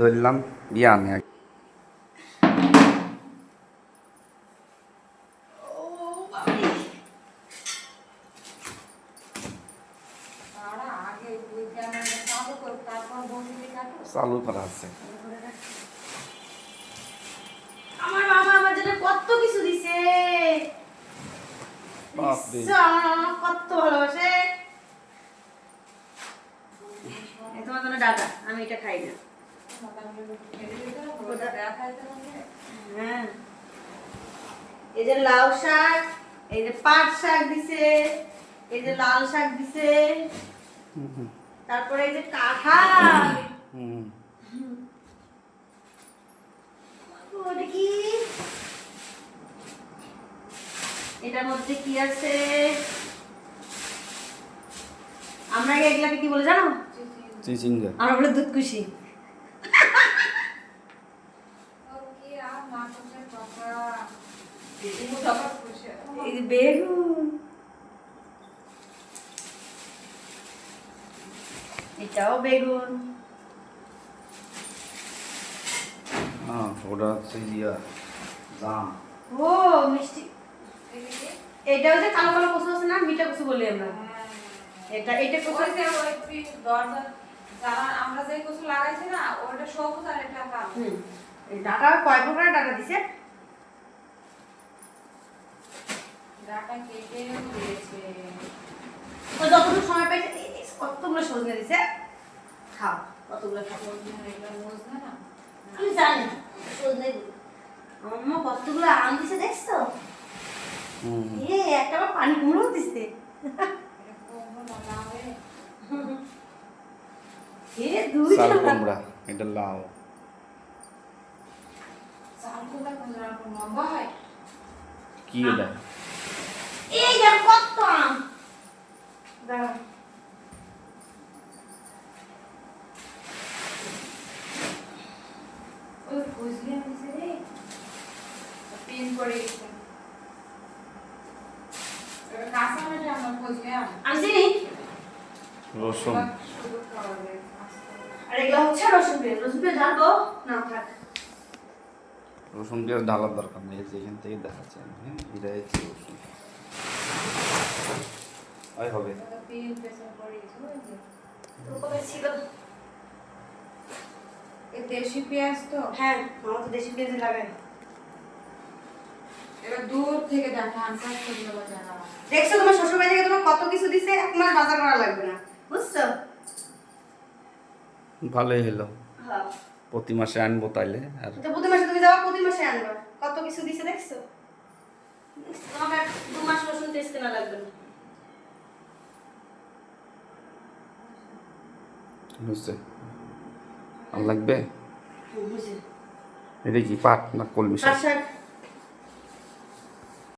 ধরলাম আমি চালু করা আছে। আমার মামা আমার জন্য কত কিছু দিছে। আমার মামা কত ভালোবাসে। এই তোমার জন্য ডাটা আমি এটা খাই না। হ্যাঁ। এই যে লাউ শাক এই যে পাট শাক দিছে এই যে লাল শাক দিছে তারপরে এই যে কাঁঠাল। এটার মধ্যে কি আছে? আমরা এগুলাকে কি বলে জানো? আমরা বলে দুধ কুশি এই যে বেগুন এটাও বেগুন। ওটা হচ্ছে ইয়া জাম। ও মিষ্টি। এটা হচ্ছে কালো কালো কচু আছে না মিঠা কচু বলি আমরা। এটা এটা কচু আমরা যে কিছু লাগাইছি না ওটা সবুজ আর এটা কালো। হুম এই ডাটা কয় প্রকার ডাটা দিছে ডাটা কেটে দিয়েছে ও যতটুকু সময় এই কতগুলো সজনে দিছে খাও। কতগুলো আমি জানি সজনে আম্মা কতগুলো আম দিছে দেখছ? এ একটা পানি কুমড়ো দিছে চাল কুমড়া এটা লাউ। হয়? কি এটা? কত আম দাঁড়া ওই রে পিন করে রসুন শুধু খাওয়াবে আর এগুলো হচ্ছে রসুন পেঁয়াজ রসুন পেঁয়াজ ঢালবো না থাক রসুন পেঁয়াজ ঢালার দরকার নেই এই যে এখান থেকে দেখাচ্ছে হ্যাঁ এটা হচ্ছে রসুন হবে দেশি পেঁয়াজ তো হ্যাঁ মামা তো দেশি পেঁয়াজ লাগায়। এবার দূর থেকে দেখা আনসার করলে বাজারা দেখছ তোমার শ্বশুর বাড়ি থেকে তোমার কত কিছু দিছে এক মাস বাজার করা লাগবে না। বুঝছ? ভালোই হলো। হ্যাঁ। প্রতি মাসে আনব তাইলে আর প্রতি মাসে তুমি যাওয়া প্রতি মাসে আনবা। কত কিছু দিছে দেখছ? তোমাকে দু মাস রসুন টেস্ট কেনা লাগবে না। বুঝছে আর লাগবে? এটা কি পাট না কলমি শাক।